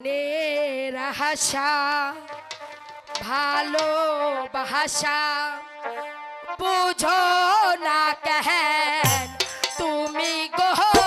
নের ভালো ভাষা বুঝো না কেন তুমি গো